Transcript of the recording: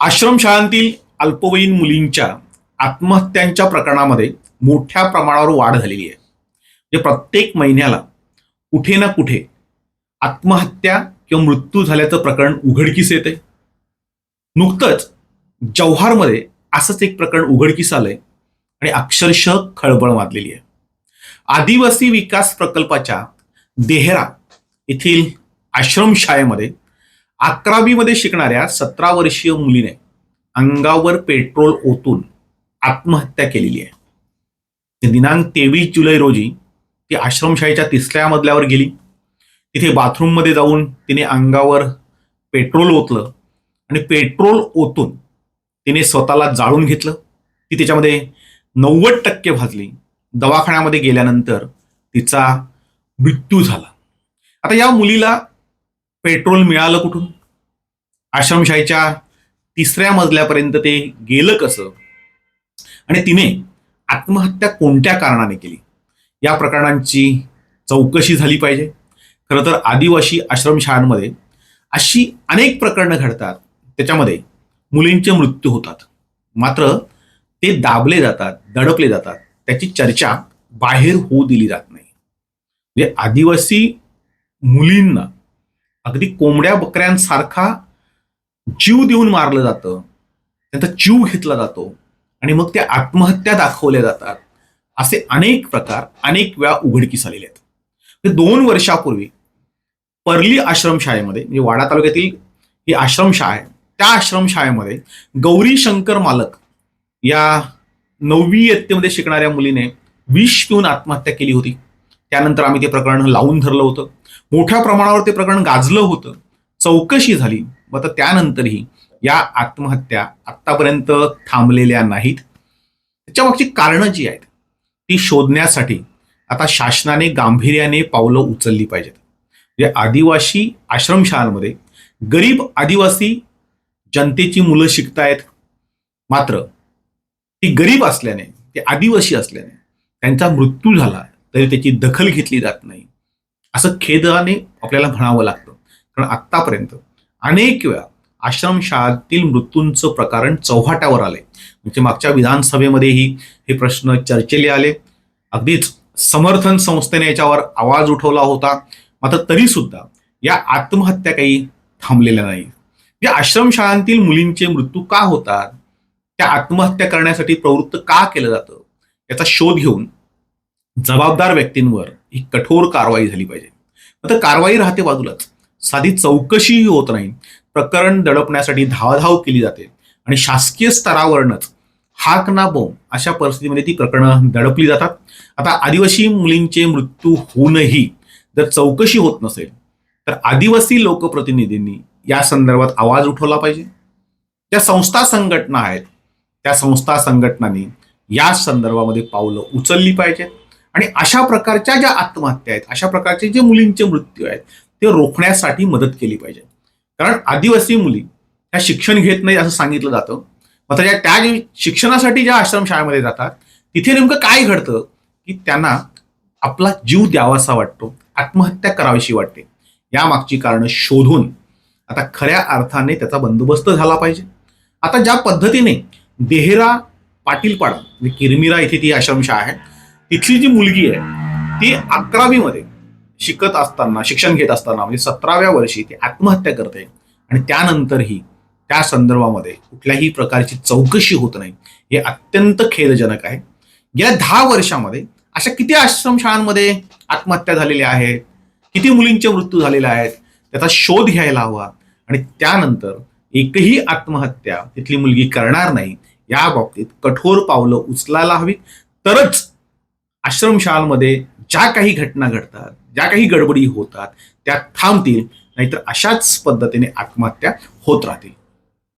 आश्रमशाळांतील अल्पवयीन मुलींच्या आत्महत्यांच्या प्रकरणामध्ये मोठ्या प्रमाणावर वाढ झालेली आहे. म्हणजे प्रत्येक महिन्याला कुठे ना कुठे आत्महत्या किंवा मृत्यू झाल्याचं प्रकरण उघडकीस येते नुकतंच जव्हारमध्ये असंच एक प्रकरण उघडकीस आलंय आणि अक्षरशः खळबळ माजलेली आहे. आदिवासी विकास प्रकल्पाच्या देहरा येथील आश्रमशाळेमध्ये अकरावीमध्ये शिकणाऱ्या सतरा वर्षीय मुलीने अंगावर पेट्रोल ओतून आत्महत्या केलेली आहे. दिनांक तेवीस जुलै रोजी ती आश्रमशाळेच्या तिसऱ्या मजल्यावर गेली. तिथे बाथरूममध्ये जाऊन तिने अंगावर पेट्रोल ओतलं आणि पेट्रोल ओतून तिने स्वतःला जाळून घेतलं. ती त्याच्यामध्ये नव्वद टक्के भाजली. दवाखान्यामध्ये गेल्यानंतर तिचा मृत्यू झाला. आता या मुलीला पेट्रोल मिळालं कुठून? आश्रमशाहीच्या तिसऱ्या मजल्यापर्यंत ते गेलं कसं? आणि तिने आत्महत्या कोणत्या कारणाने केली? या प्रकरणांची चौकशी झाली पाहिजे. खरं तर आदिवासी आश्रमशाळांमध्ये अशी अनेक प्रकरणं घडतात. त्याच्यामध्ये मुलींचे मृत्यू होतात. मात्र ते दाबले जातात दडपले जातात. त्याची चर्चा बाहेर होऊ दिली जात नाही. म्हणजे आदिवासी मुलींना अगदी कोंबड्या बकऱ्यांसारखा जीव देऊन मारलं जातं. त्यांचा जीव घेतला जातो. आणि मग त्या आत्महत्या दाखवल्या जातात. असे अनेक प्रकार अनेक वेळा उघडकीस आलेले आहेत. म्हणजे दोन वर्षापूर्वी परली आश्रमशाळेमध्ये म्हणजे वाडा तालुक्यातील ही आश्रमशाळा आहे त्या आश्रमशाळेमध्ये गौरी शंकर मालक या नववी इयत्तेमध्ये शिकणाऱ्या मुलीने विष पिऊन आत्महत्या केली होती. त्यानंतर आम्ही ते प्रकरण लावून धरलं होतं. मोठ्या प्रमाणावर ते प्रकरण गाजलं होतं. चौकशी झाली. मग आता त्यानंतरही या आत्महत्या आत्तापर्यंत थांबलेल्या नाहीत. त्याच्यामागची कारणं जी आहेत ती शोधण्यासाठी आता शासनाने गांभीर्याने पावलं उचलली पाहिजेत. म्हणजे आदिवासी आश्रमशाळांमध्ये गरीब आदिवासी जनतेची मुलं शिकतायत मात्र ती गरीब असल्याने ते आदिवासी असल्याने त्यांचा मृत्यू झाला तरी त्याची दखल घेतली जात नाही. असं खेदाने आपल्याला म्हणावं लागतं. कारण आत्तापर्यंत अनेक वेळा आश्रमशाळातील मृत्यूंचं प्रकरण चौहाट्यावर आले म्हणजे मागच्या विधानसभेमध्येही हे प्रश्न चर्चेले आले. अगदीच समर्थन संस्थेने याच्यावर आवाज उठवला होता. मात्र तरी सुद्धा या आत्महत्या काही थांबलेल्या नाही. या आश्रमशाळांतील मुलींचे मृत्यू का होतात? त्या आत्महत्या करण्यासाठी प्रवृत्त का केलं जातं? याचा शोध घेऊन जबाबदार व्यक्तींवर ही कठोर कारवाई झाली पाहिजे. आता कारवाई राहते बाजूलाच. साधी चौकशीही होत नाही. प्रकरण दडपण्यासाठी धावाधाव केली जाते. आणि शासकीय स्तरावरनच हाक ना बोंब अशा परिस्थितीमध्ये ती प्रकरणं दडपली जातात. आता आदिवासी मुलींचे मृत्यू होऊनही जर चौकशी होत नसेल तर आदिवासी लोकप्रतिनिधींनी या संदर्भात आवाज उठवला पाहिजे. ज्या संस्था संघटना आहेत त्या संस्था संघटनांनी या संदर्भामध्ये पावलं उचलली पाहिजेत. आणि अशा प्रकारच्या ज्या आत्महत्या आहेत अशा प्रकारचे जे मुलींचे मृत्यू आहेत ते रोखण्यासाठी मदत केली पाहिजे. कारण आदिवासी मुली ह्या शिक्षण घेत नाही असं सांगितलं जातं. मात्र या त्या शिक्षणासाठी ज्या आश्रमशाळेमध्ये जातात तिथे नेमकं काय घडतं की त्यांना आपला जीव द्यावासा वाटतो आत्महत्या करावीशी वाटते. यामागची कारणं शोधून आता खऱ्या अर्थाने त्याचा बंदोबस्त झाला पाहिजे. आता ज्या पद्धतीने देहेरा पाटीलपाडा म्हणजे किरमिरा इथे ती आश्रमशाळा आहे तिथली जी मुलगी आहे ती अकरावीमध्ये शिकत असताना शिक्षण घेत असताना म्हणजे सतराव्या वर्षी ती आत्महत्या करते. आणि त्यानंतरही त्या संदर्भामध्ये कुठल्याही प्रकारची चौकशी होत नाही. हे अत्यंत खेदजनक आहे. गेल्या दहा वर्षामध्ये अशा किती आश्रमशाळांमध्ये आत्महत्या झालेल्या आहेत किती मुलींचे मृत्यू झालेले आहेत? त्याचा शोध घ्यायला हवा. आणि त्यानंतर एकही आत्महत्या तिथली मुलगी करणार नाही या बाबतीत कठोर पावलं उचलायला हवी. तरच आश्रमशाळांमध्ये ज्या काही घटना घडतात ज्या काही गडबडी होतात त्या थांबतील नाहीतर अशाच पद्धतीने आत्महत्या होत राहतील.